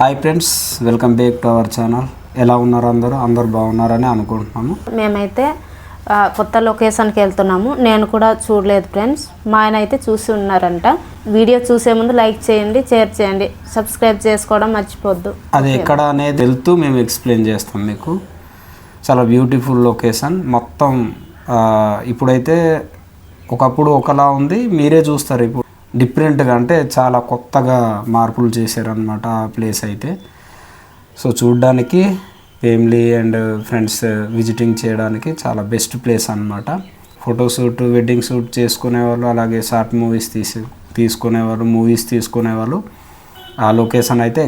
Hi friends welcome back to our channel ఎలా ఉన్నారు అందరూ? అందరూ బాగున్నారని అనుకుంటున్నాము. మేమైతే కొత్త లొకేషన్కి వెళ్తున్నాము. నేను కూడా చూడలేదు ఫ్రెండ్స్ మా ఆయన అయితే చూసి ఉన్నారంట. వీడియో చూసే ముందు లైక్ చేయండి షేర్ చేయండి. సబ్స్క్రైబ్ చేసుకోవడం మర్చిపోద్దు. అది ఎక్కడ అనేది వెళ్తూ మేము ఎక్స్ప్లెయిన్ చేస్తాం మీకు. చాలా బ్యూటిఫుల్ లొకేషన్ మొత్తం ఇప్పుడైతే ఒకప్పుడు ఒకలా ఉంది మీరే చూస్తారు ఇప్పుడు. డిఫరెంట్గా అంటే చాలా కొత్తగా మార్పులు చేశారనమాట ఆ ప్లేస్ అయితే. సో చూడడానికి ఫ్యామిలీ అండ్ ఫ్రెండ్స్ విజిటింగ్ చేయడానికి చాలా బెస్ట్ ప్లేస్ అనమాట ఫోటోషూట్ వెడ్డింగ్ షూట్ చేసుకునేవాళ్ళు అలాగే షార్ట్ మూవీస్ తీసి తీసుకునేవాళ్ళు మూవీస్ తీసుకునేవాళ్ళు. ఆ లొకేషన్ అయితే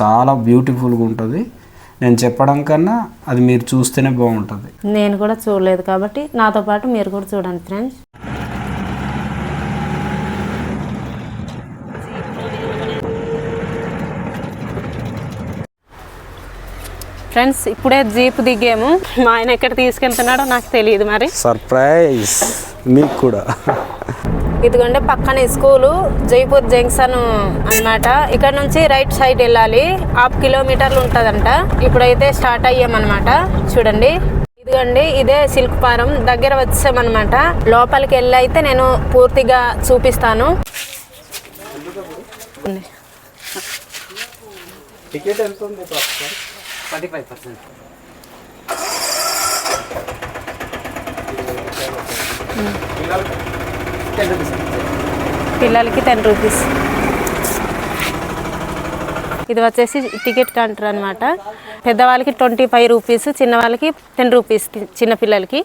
చాలా బ్యూటిఫుల్గా ఉంటుంది. నేను చెప్పడం కన్నా అది మీరు చూస్తేనే బాగుంటుంది. నేను కూడా చూడలేదు కాబట్టి నాతో పాటు మీరు కూడా చూడండి ఫ్రెండ్స్. ఫ్రెండ్స్ ఇప్పుడే జీప్ దిగాము. మా ఆయన ఎక్కడ తీసుకెళ్తున్నాడో నాకు తెలియదు మరి. సర్ప్రైజ్. మీకు కూడా. ఇదిగోండి పక్కన స్కూలు జైపూర్ జంక్షన్ అన్నమాట. ఇక్కడ నుంచి రైట్ సైడ్ వెళ్ళాలి. హాఫ్ కిలోమీటర్లు ఉంటుందంట. ఇప్పుడైతే స్టార్ట్ అయ్యామన్నమాట. చూడండి. ఇదిగోండి ఇదే సిల్క్ పారం. దగ్గర వచ్చామన్నమాట. లోపలికి వెళ్ళి అయితే నేను పూర్తిగా చూపిస్తాను. టికెట్ ఎంత ఉంది ఫైవ్ పర్సెంట్. పిల్లలకి టెన్ రూపీస్. ఇది వచ్చేసి టికెట్ కౌంటర్ అనమాట పెద్దవాళ్ళకి ట్వంటీ ఫైవ్ రూపీస్ చిన్నవాళ్ళకి టెన్ రూపీస్ చిన్నపిల్లలకి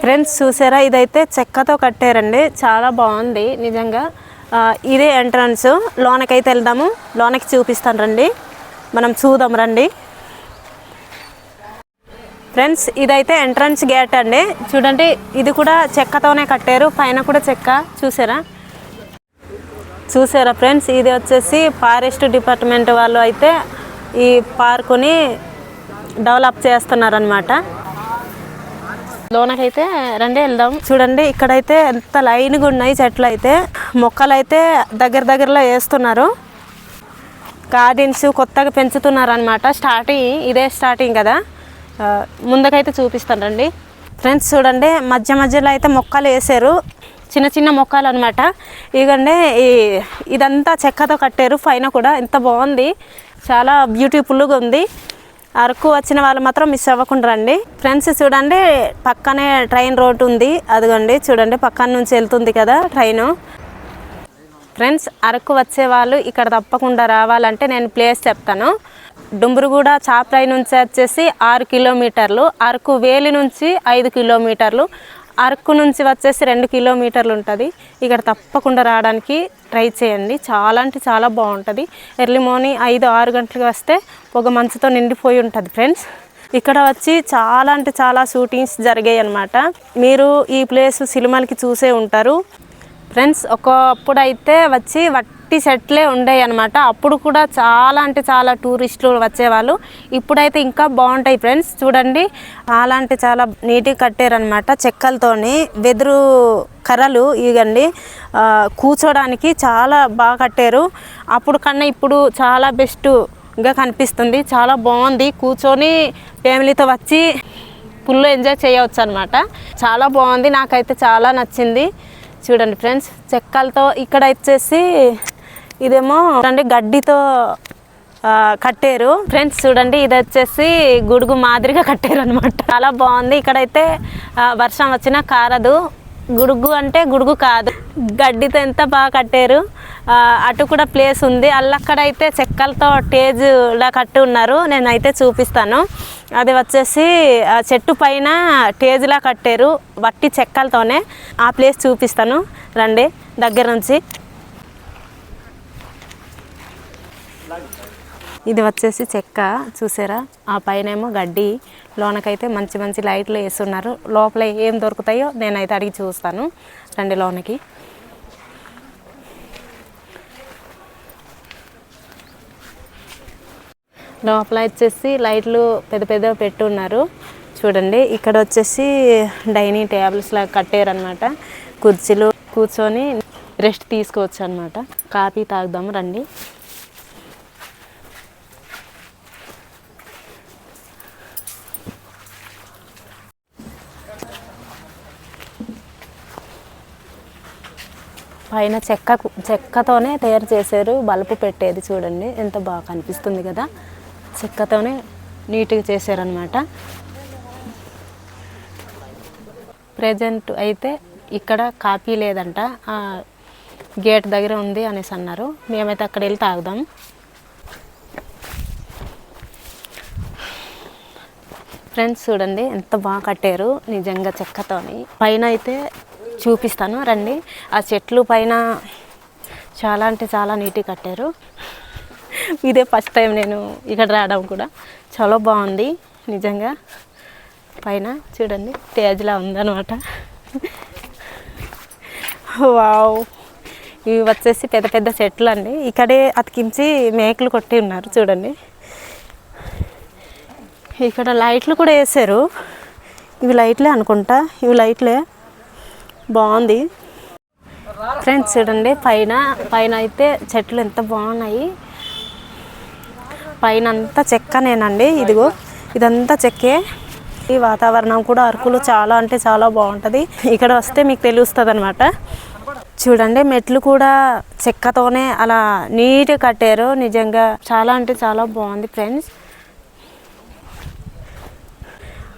ఫ్రెండ్స్ చూసారా? ఇదైతే చెక్కతో కట్టారండి. చాలా బాగుంది నిజంగా. ఇదే ఎంట్రన్స్. లోనకైతే వెళ్దాము. లోనకి చూపిస్తాను రండి. మనం చూద్దాం రండి. ఫ్రెండ్స్ ఇదైతే ఎంట్రన్స్ గేట్ అండి. చూడండి ఇది కూడా చెక్కతోనే కట్టారు. పైన కూడా చెక్క చూసారా? చూసారా ఫ్రెండ్స్ ఇది వచ్చేసి ఫారెస్ట్ డిపార్ట్మెంట్ వాళ్ళు అయితే ఈ పార్కుని డెవలప్ చేస్తున్నారనమాట లోనకైతే రండి వెళ్దాం. చూడండి ఇక్కడైతే ఎంత లైన్గా ఉన్నాయి చెట్లు అయితే మొక్కలు అయితే దగ్గర దగ్గరలో వేస్తున్నారు. గార్డెన్స్ కొత్తగా పెంచుతున్నారనమాట స్టార్టింగ్ ఇదే స్టార్టింగ్ కదా. ముందుకైతే చూపిస్తాను రండి. ఫ్రెండ్స్ చూడండి మధ్య మధ్యలో అయితే మొక్కలు వేసారు చిన్న చిన్న మొక్కలు అనమాట ఇదండి ఈ ఇదంతా చెక్కతో కట్టారు. పైన కూడా ఎంత బాగుంది. చాలా బ్యూటిఫుల్గా ఉంది. అరకు వచ్చిన వాళ్ళు మాత్రం మిస్ అవ్వకుండా రండి. ఫ్రెండ్స్ చూడండి పక్కనే ట్రైన్ రోడ్ ఉంది. అదిగోండి చూడండి పక్కన నుంచి వెళ్తుంది కదా ట్రైను. ఫ్రెండ్స్ అరకు వచ్చే వాళ్ళు ఇక్కడ తప్పకుండా రావాలంటే నేను ప్లేస్ చెప్తాను. డుంబురుగూడ చాప్రాయి నుంచి వచ్చేసి ఆరు కిలోమీటర్లు అరకు వేలి నుంచి ఐదు కిలోమీటర్లు అరకు నుంచి వచ్చేసి రెండు కిలోమీటర్లు ఉంటుంది. ఇక్కడ తప్పకుండా రావడానికి ట్రై చేయండి. చాలా అంటే చాలా బాగుంటుంది. ఎర్లీ మార్నింగ్ ఐదు ఆరు గంటలకు వస్తే పొగ మంచుతో నిండిపోయి ఉంటుంది ఫ్రెండ్స్. ఇక్కడ వచ్చి చాలా అంటే చాలా షూటింగ్స్ జరిగాయి అన్నమాట మీరు ఈ ప్లేస్ సినిమాలకి చూసే ఉంటారు. ఫ్రెండ్స్ ఒకప్పుడు అయితే వచ్చి వట్టి సెట్లే ఉండేవి అనమాట అప్పుడు కూడా చాలా అంటే చాలా టూరిస్టులు వచ్చేవాళ్ళు. ఇప్పుడైతే ఇంకా బాగుంటాయి ఫ్రెండ్స్ చూడండి చాలా అంటే చాలా నీట్గా కట్టారనమాట చెక్కలతోని. వెదురు కర్రలు ఇగండి కూర్చోడానికి చాలా బాగా కట్టారు. అప్పుడు కన్నా ఇప్పుడు చాలా బెస్ట్గా కనిపిస్తుంది. చాలా బాగుంది. కూర్చొని ఫ్యామిలీతో వచ్చి ఫుల్ ఎంజాయ్ చేయవచ్చు అనమాట చాలా బాగుంది. నాకైతే చాలా నచ్చింది. చూడండి ఫ్రెండ్స్ చెక్కలతో ఇక్కడ వచ్చేసి ఇదేమో చూడండి గడ్డితో ఆ, కట్టారు. ఫ్రెండ్స్ చూడండి ఇది వచ్చేసి గుడుగు మాదిరిగా కట్టారు అనమాట చాలా బాగుంది. ఇక్కడైతే ఆ, వర్షం వచ్చినా కారదు. గుడుగు అంటే గుడుగు కాదు. గడ్డితో ఎంత బాగా కట్టారు. అటు కూడా ప్లేస్ ఉంది. అల్లక్కడైతే చెక్కలతో టేజ్లా కట్టి ఉన్నారు. నేనైతే చూపిస్తాను. అది వచ్చేసి చెట్టు పైన టేజ్లా కట్టారు. వట్టి చెక్కలతోనే. ఆ ప్లేస్ చూపిస్తాను. రండి. దగ్గర నుంచి. ఇది వచ్చేసి చెక్క చూసారా? ఆ పైన ఏమో గడ్డి లోనకైతే మంచి మంచి లైట్లు వేస్తున్నారు. లోపల ఏం దొరుకుతాయో నేనైతే అడిగి చూస్తాను. రండి లోనకి. లోపల వచ్చేసి లైట్లు పెద్ద పెద్ద పెట్టున్నారు. చూడండి ఇక్కడ వచ్చేసి డైనింగ్ టేబుల్స్ లాగా కట్టారనమాట కుర్చీలు కూర్చొని రెస్ట్ తీసుకోవచ్చు అనమాట కాఫీ తాగుదాము రండి. పైన చెక్క చెక్కతోనే తయారు చేశారు. బల్బు పెట్టేది చూడండి. ఎంత బాగా కనిపిస్తుంది కదా. చెక్కతోనే నీట్గా చేశారనమాట ప్రజెంట్ అయితే ఇక్కడ కాపీ లేదంట. ఆ గేట్ దగ్గర ఉంది అనేసి అన్నారు. మేమైతే అక్కడ వెళ్ళి తాగుదాం. ఫ్రెండ్స్ చూడండి. ఎంత బాగా కట్టారు. నిజంగా చెక్కతోని. పైన అయితే చూపిస్తాను రండి. ఆ చెట్లు పైన చాలా అంటే చాలా నీట్గా కట్టారు. ఇదే ఫస్ట్ టైం నేను ఇక్కడ రావడం కూడా. చాలా బాగుంది నిజంగా. పైన చూడండి తేజ్లా ఉందన్నమాట. వావ్. ఇవి వచ్చేసి పెద్ద పెద్ద చెట్లు అండి ఇక్కడే అతికించి మేకలు కొట్టి ఉన్నారు చూడండి. ఇక్కడ లైట్లు కూడా వేసారు ఇవి లైట్లే అనుకుంటా. ఇవి లైట్లే. బాగుంది. ఫ్రెండ్స్ చూడండి పైన పైన అయితే చెట్లు ఎంత బాగున్నాయి. పైన అంతా చెక్కనేనండి ఇదిగో. ఇదంతా చెక్కే. ఈ వాతావరణం కూడా అరకులు చాలా అంటే చాలా బాగుంటుంది. ఇక్కడ వస్తే మీకు తెలుస్తుంది అనమాట చూడండి మెట్లు కూడా చెక్కతోనే అలా నీట్గా కట్టారు. నిజంగా చాలా అంటే చాలా బాగుంది ఫ్రెండ్స్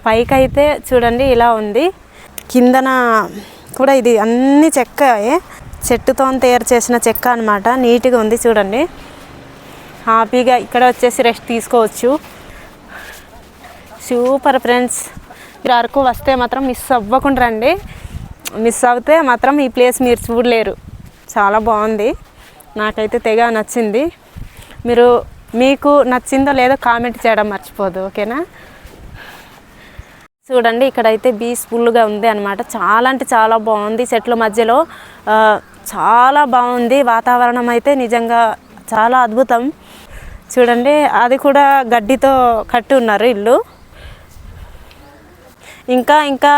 పైకి అయితే చూడండి ఇలా ఉంది. కిందన కూడా ఇది అన్ని చెక్క చెట్టుతో తయారు చేసిన చెక్క అనమాట నీట్గా ఉంది చూడండి. హ్యాపీగా ఇక్కడ వచ్చేసి రెస్ట్ తీసుకోవచ్చు. Super friends. మీరు అరకు వస్తే మాత్రం మిస్ అవ్వకుండా రండి. మిస్ అవుతే మాత్రం ఈ ప్లేస్ మీరు చూడలేరు. చాలా బాగుంది. నాకైతే తెగ నచ్చింది. మీరు మీకు నచ్చిందో లేదో కామెంట్ చేయడం మర్చిపోదు ఓకేనా? చూడండి ఇక్కడైతే పీస్ఫుల్గా ఉంది అనమాట చాలా అంటే చాలా బాగుంది చెట్ల మధ్యలో. చాలా బాగుంది వాతావరణం అయితే నిజంగా చాలా అద్భుతం. చూడండి అది కూడా గడ్డితో కట్టి ఉన్నారు ఇల్లు. ఇంకా ఇంకా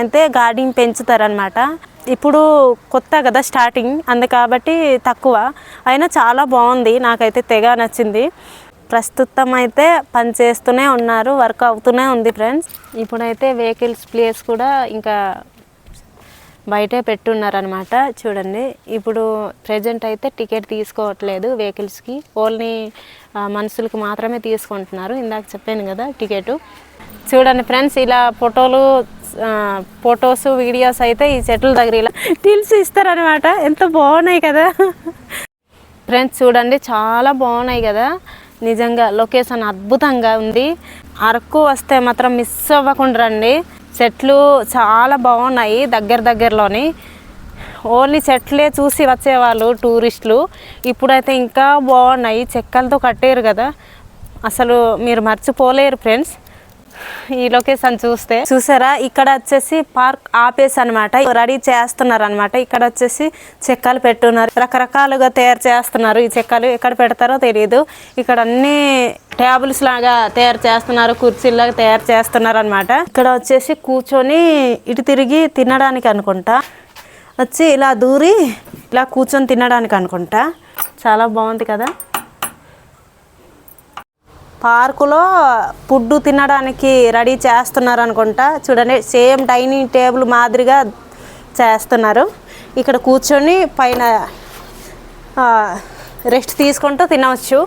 అంటే గార్డెన్ పెంచుతారనమాట ఇప్పుడు కొత్త కదా స్టార్టింగ్ అందు కాబట్టి తక్కువ. అయినా చాలా బాగుంది నాకైతే తెగ నచ్చింది. ప్రస్తుతం అయితే పని చేస్తూనే ఉన్నారు వర్క్ అవుతూనే ఉంది ఫ్రెండ్స్. ఇప్పుడైతే వెహికల్స్ ప్లేస్ కూడా ఇంకా బయటే పెట్టున్నారనమాట చూడండి. ఇప్పుడు ప్రజెంట్ అయితే టికెట్ తీసుకోవట్లేదు వెహికల్స్కి. ఓన్లీ మనుషులకు మాత్రమే తీసుకుంటున్నారు. ఇందాక చెప్పాను కదా టికెట్. చూడండి ఫ్రెండ్స్ ఇలా ఫోటోలు ఫొటోస్ వీడియోస్ అయితే ఈ చెట్ల దగ్గర ఇలా తెలిసి ఇస్తారనమాట ఎంత బాగున్నాయి కదా. ఫ్రెండ్స్ చూడండి చాలా బాగున్నాయి కదా. నిజంగా లొకేషన్ అద్భుతంగా ఉంది. అరకు వస్తే మాత్రం మిస్ అవ్వకుండా రండి. చెట్లు చాలా బాగున్నాయి దగ్గర దగ్గరలోని. ఓన్లీ చెట్లే చూసి వచ్చేవాళ్ళు టూరిస్టులు. ఇప్పుడైతే ఇంకా బాగున్నాయి. చెక్కలతో కట్టారు కదా. అసలు మీరు మర్చిపోలేరు ఫ్రెండ్స్. ఈ లొకేషన్ చూస్తే చూసారా? ఇక్కడ వచ్చేసి పార్క్ ఆపేసి అనమాట రెడీ చేస్తున్నారు అనమాట ఇక్కడ వచ్చేసి చెక్కలు పెట్టున్నారు. రకరకాలుగా తయారు చేస్తున్నారు. ఈ చెక్కలు ఎక్కడ పెడతారో తెలియదు ఇక్కడ అన్ని టేబుల్స్ లాగా తయారు చేస్తున్నారు. కుర్చీలాగా తయారు చేస్తున్నారు అనమాట ఇక్కడ వచ్చేసి కూర్చొని ఇటు తిరిగి తినడానికి అనుకుంటా. వచ్చి ఇలా దూరి ఇలా కూర్చొని తినడానికి అనుకుంటా. చాలా బాగుంది కదా? పార్కులో ఫుడ్ తినడానికి రెడీ చేస్తున్నారు అనుకుంటా చూడండి సేమ్ డైనింగ్ టేబుల్ మాదిరిగా చేస్తున్నారు. ఇక్కడ కూర్చొని పైన రెస్ట్ తీసుకుంటూ తినవచ్చు.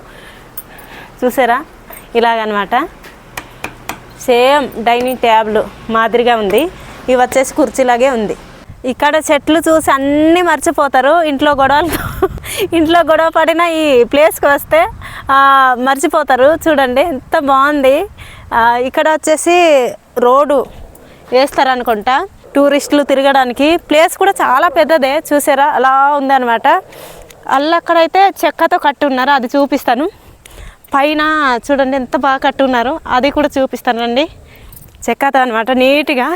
చూసారా? ఇలాగనమాట. సేమ్ డైనింగ్ టేబుల్ మాదిరిగా ఉంది. ఇవి వచ్చేసి కుర్చీలాగే ఉంది. ఇక్కడ చెట్లు చూసి అన్నీ మర్చిపోతారు. ఇంట్లో గొడవలు ఇంట్లో గొడవ పడిన ఈ ప్లేస్కి వస్తే మర్చిపోతారు. చూడండి ఎంత బాగుంది. ఇక్కడ వచ్చేసి రోడ్డు వేస్తారనుకుంటా. టూరిస్టులు తిరగడానికి. ప్లేస్ కూడా చాలా పెద్దదే చూసారా? అలా ఉందన్నమాట. అల్లక్కడైతే చెక్కతో కట్టి ఉన్నారు అది చూపిస్తాను. పైన చూడండి ఎంత బాగా కట్టున్నారు. అది కూడా చూపిస్తానండి. చెక్కతో అనమాట నీట్గా.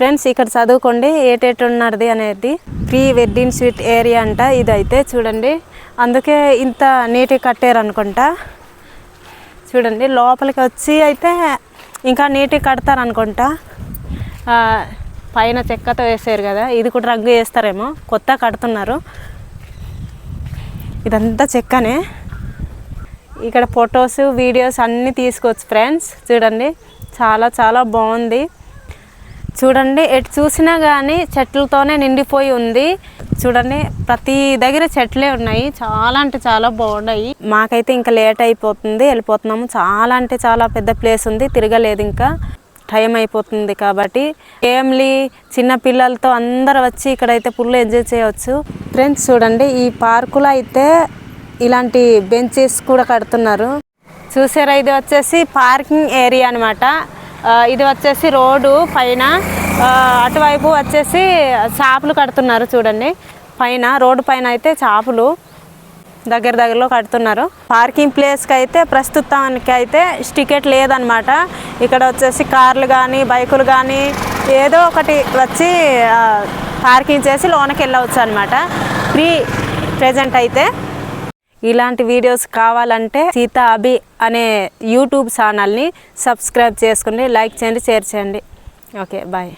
ఫ్రెండ్స్ ఇక్కడ చదువుకోండి. ఏటేటు ఉన్నది అనేది ప్రీ వెడ్డింగ్ స్వీట్ ఏరియా అంట. ఇదైతే చూడండి. అందుకే ఇంత నీట్గా కట్టారు అనుకుంటా చూడండి లోపలికి వచ్చి అయితే ఇంకా నీట్గా కడతారు అనుకుంటా పైన చెక్కతో వేసారు కదా ఇది కూడా రంగు వేస్తారేమో. కొత్త కడుతున్నారు. ఇదంతా చెక్కనే. ఇక్కడ ఫొటోస్ వీడియోస్ అన్నీ తీసుకోవచ్చు ఫ్రెండ్స్. చూడండి చాలా చాలా బాగుంది. చూడండి ఎటు చూసినా కానీ చెట్లతోనే నిండిపోయి ఉంది. చూడండి ప్రతి దగ్గర చెట్లే ఉన్నాయి. చాలా అంటే చాలా బాగున్నాయి. మాకైతే ఇంకా లేట్ అయిపోతుంది. వెళ్ళిపోతున్నాము. చాలా అంటే చాలా పెద్ద ప్లేస్ ఉంది. తిరగలేదు ఇంకా. టైం అయిపోతుంది కాబట్టి. ఫ్యామిలీ చిన్న పిల్లలతో అందరు వచ్చి ఇక్కడైతే ఫుల్ ఎంజాయ్ చేయవచ్చు ఫ్రెండ్స్ చూడండి ఈ పార్కులో అయితే ఇలాంటి బెంచెస్ కూడా కడుతున్నారు. చూసారా? ఇది వచ్చేసి పార్కింగ్ ఏరియా అనమాట ఇది వచ్చేసి రోడ్డు పైన అటువైపు వచ్చేసి చేపలు కడుతున్నారు చూడండి. పైన రోడ్డు పైన అయితే చేపలు దగ్గర దగ్గరలో కడుతున్నారు. పార్కింగ్ ప్లేస్కి అయితే ప్రస్తుతానికి అయితే టికెట్ లేదనమాట ఇక్కడ వచ్చేసి కార్లు కానీ బైకులు కానీ ఏదో ఒకటి వచ్చి పార్కింగ్ చేసి లోనకి వెళ్ళవచ్చు అనమాట ఫ్రీ ప్రజెంట్ అయితే. ఇలాంటి వీడియోస్ కావాలంటే సీతా అభి అనే యూట్యూబ్ ఛానల్ని సబ్స్క్రైబ్ చేసుకుని లైక్ చేయండి షేర్ చేయండి. Okay bye.